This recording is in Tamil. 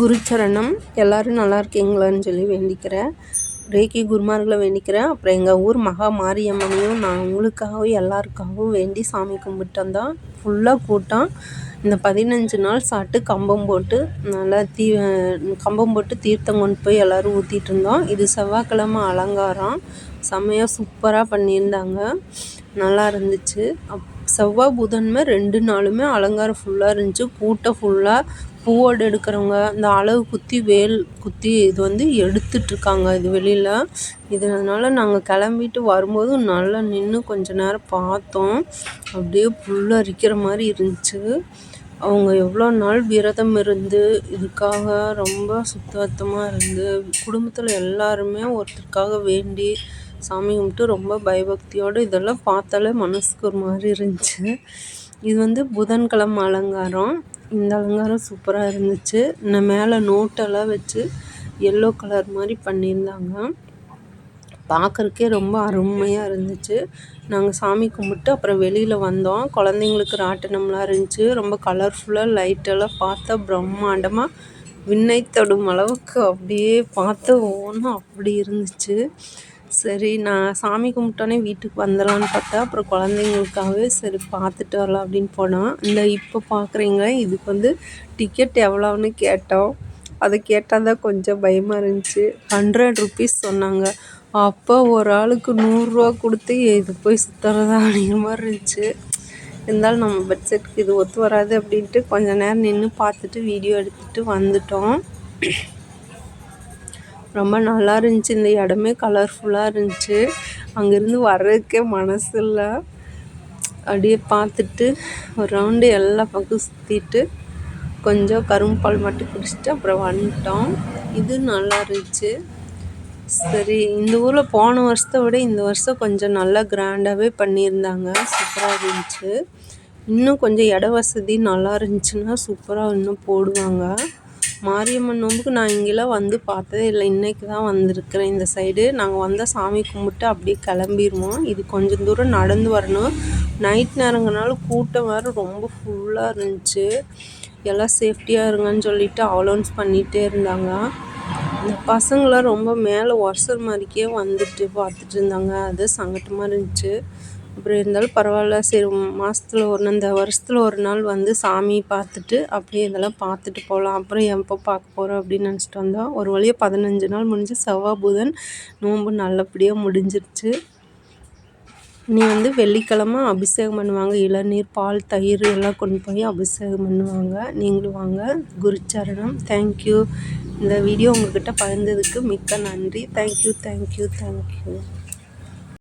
குருச்சரணம். எல்லோரும் நல்லா இருக்கீங்களான்னு சொல்லி வேண்டிக்கிறேன். ரேக்கி குருமார்களை வேண்டிக்கிறேன். அப்புறம் எங்கள் ஊர் மகா மாரியம்மனையும் நான் உங்களுக்காகவும் எல்லாருக்காகவும் வேண்டி சாமி கும்பிட்டோம் தான். ஃபுல்லாக கூட்டம். இந்த பதினஞ்சு நாள் சாப்பிட்டு கம்பம் போட்டு நல்லா தீ கம்பம் போட்டு தீர்த்தம் கொண்டு போய் எல்லோரும் ஊற்றிட்டு இருந்தோம். இது செவ்வாய்க்கிழமை அலங்காரம். செம்மையாக சூப்பராக பண்ணியிருந்தாங்க. நல்லா இருந்துச்சு. அப் செவ்வாய் புதன்மை ரெண்டு நாளுமே அலங்காரம் ஃபுல்லாக இருந்துச்சு. கூட்டம் ஃபுல்லாக பூவோடு எடுக்கிறவங்க இந்த அளவு குத்தி வேல் குத்தி இது வந்து எடுத்துட்ருக்காங்க இது வெளியில். இதனால் நாங்கள் கிளம்பிட்டு வரும்போது நல்லா நின்று கொஞ்ச நேரம் பார்த்தோம். அப்படியே புல்லரிக்கிற மாதிரி இருந்துச்சு. அவங்க எவ்வளோ நாள் விரதம் இருந்து இதுக்காக ரொம்ப சுத்தபத்தமாக இருந்து குடும்பத்தில் எல்லாருமே ஒருத்தருக்காக வேண்டி சாமி கும்பிட்டு ரொம்ப பயபக்தியோடு இதெல்லாம் பார்த்தாலே மனசுக்கு ஒரு மாதிரி இருந்துச்சு. இது வந்து புதன்கிழமை அலங்காரம். இந்த அலங்காரம் சூப்பராக இருந்துச்சு. இந்த மேலே நோட்டெல்லாம் வச்சு எல்லோ கலர் மாதிரி பண்ணியிருந்தாங்க. பார்க்குறக்கே ரொம்ப அருமையாக இருந்துச்சு. நாங்கள் சாமி கும்பிட்டு அப்புறம் வெளியில் வந்தோம். குழந்தைங்களுக்கு ராட்டினம்லாம் இருந்துச்சு. ரொம்ப கலர்ஃபுல்லாக லைட்டெல்லாம் பார்த்தா பிரம்மாண்டமாக விண்ணை தொடும் அளவுக்கு அப்படியே பார்த்து ஒன்றும் அப்படி இருந்துச்சு. சரி நான் சாமி கும்பிட்டோன்னே வீட்டுக்கு வந்துடலான்னு பார்த்தா அப்புறம் குழந்தைங்களுக்காகவே சரி பார்த்துட்டு வரலாம் அப்படின்னு போனோம். இந்த இப்போ பார்க்குறீங்க இதுக்கு வந்து டிக்கெட் எவ்வளோன்னு கேட்டோம். அதை கேட்டால் தான் கொஞ்சம் பயமாக இருந்துச்சு. ஹண்ட்ரட் ருபீஸ் சொன்னாங்க. அப்போ ஒரு ஆளுக்கு நூறுரூவா கொடுத்து இது போய் சுற்றுறதா அப்படிங்கிற மாதிரி இருந்துச்சு. இருந்தாலும் நம்ம பட்ஜெட்டுக்கு இது ஒத்து வராது அப்படின்ட்டு கொஞ்சம் நேரம் நின்று பார்த்துட்டு வீடியோ எடுத்துகிட்டு வந்துட்டோம். ரொம்ப நல்லா இருந்துச்சு. இந்த இடமே கலர்ஃபுல்லாக இருந்துச்சு. அங்கேருந்து வர்றதுக்கே மனசு இல்லை. அப்படியே பார்த்துட்டு ஒரு ரவுண்டு எல்லா பக்கம் சுற்றிட்டு கொஞ்சம் கரும்பால் மட்டும் குடிச்சிட்டு அப்புறம் வந்துட்டோம். இது நல்லா இருந்துச்சு. சரி இந்த ஊரில் போன வருஷத்தை விட இந்த வருஷம் கொஞ்சம் நல்லா கிராண்டாகவே பண்ணியிருந்தாங்க. சூப்பராக இருந்துச்சு. இன்னும் கொஞ்சம் இட வசதி நல்லா இருந்துச்சுன்னா சூப்பராக இன்னும் போடுவாங்க. மாரியம்மன் நோம்புக்கு நான் இங்கெல்லாம் வந்து பார்த்ததே இல்லை. இன்றைக்கி தான் வந்திருக்கிறேன் இந்த சைடு. நாங்கள் வந்தால் சாமி கும்பிட்டு அப்படியே கிளம்பிடுவோம் இது கொஞ்சம் தூரம் நடந்து வரணும். நைட் நேரங்கனால கூட்டம் வேறு ரொம்ப ஃபுல்லாக இருந்துச்சு. எல்லாம் சேஃப்டியாக இருங்கன்னு சொல்லிட்டு அலௌன்ஸ் பண்ணிகிட்டே இருந்தாங்க. இந்த பசங்களாம் ரொம்ப மேலே ஒர்சர் மாதிரிக்கே வந்துட்டு பார்த்துட்டு இருந்தாங்க. அது சங்கட்டமாக இருந்துச்சு. அப்புறம் இருந்தாலும் பரவாயில்ல. சரி மாதத்துல ஒரு இந்த வருஷத்தில் ஒரு நாள் வந்து சாமி பார்த்துட்டு அப்படியே இதெல்லாம் பார்த்துட்டு போகலாம். அப்புறம் எப்போ பார்க்க போகிறோம் அப்படின்னு நினச்சிட்டு வந்தோம் ஒரு வழியாக பதினஞ்சு நாள் முடிஞ்சு செவ்வாய் புதன் நோன்பு நல்லபடியாக முடிஞ்சிருச்சு. நீ வந்து வெள்ளிக்கிழம அபிஷேகம் பண்ணுவாங்க. இளநீர் பால் தயிர் எல்லாம் கொண்டு போய் அபிஷேகம் பண்ணுவாங்க. நீங்களும் வாங்க. குருச்சரணம். தேங்க்யூ இந்த வீடியோ உங்கள்கிட்ட பகிர்ந்ததுக்கு மிக்க நன்றி. Thank you thank you thank you